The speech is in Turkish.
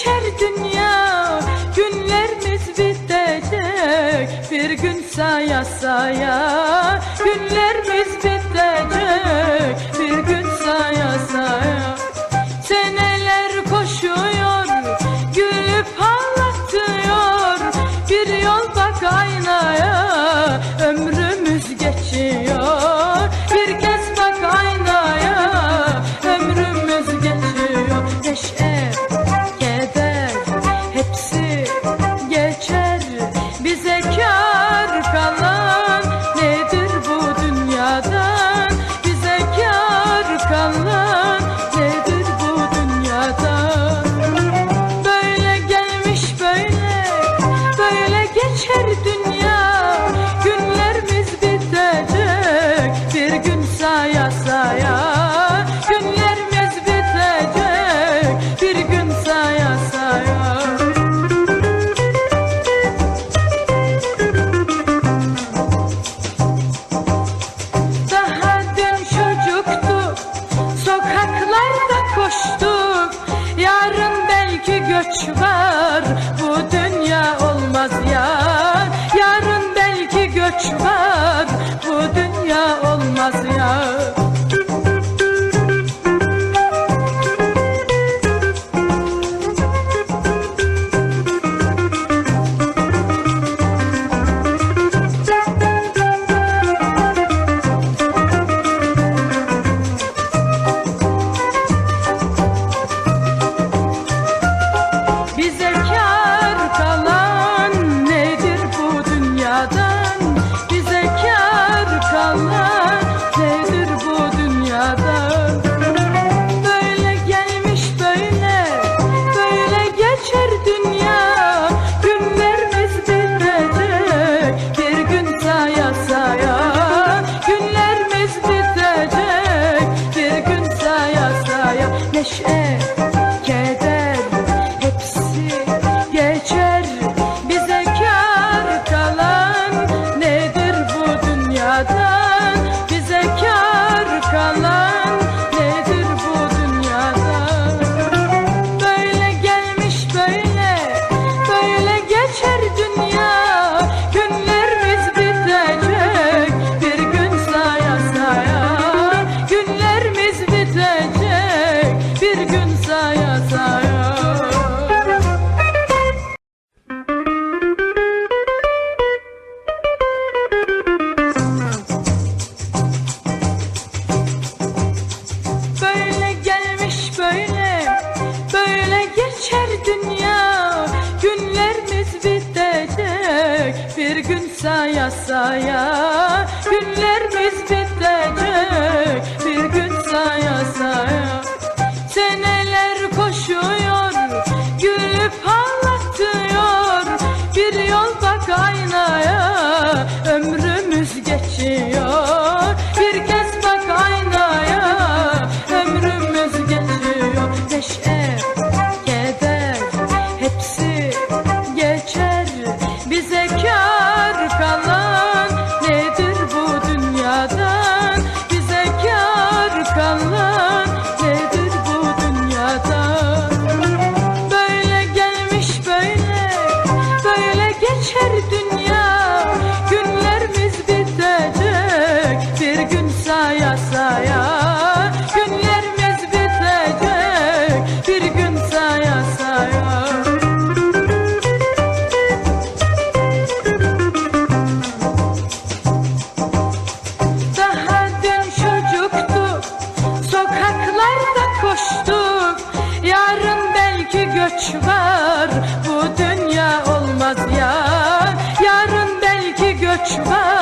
geçer dünya Günlerimiz bitecek. Bir gün saya saya Günlerimiz bitecek geçer dünya bir gün saya saya Günlerimiz bitecek bir gün saya saya Seneler koşuyor gülüp anlatıyor Bir yol bak aynaya ömrümüz geçiyor. saya saya bitecek bir gün saya Daha dün çocuktu sokaklarda koştuk. Yarın belki göç var bu dünya olmaz ya. Yarın belki göç var.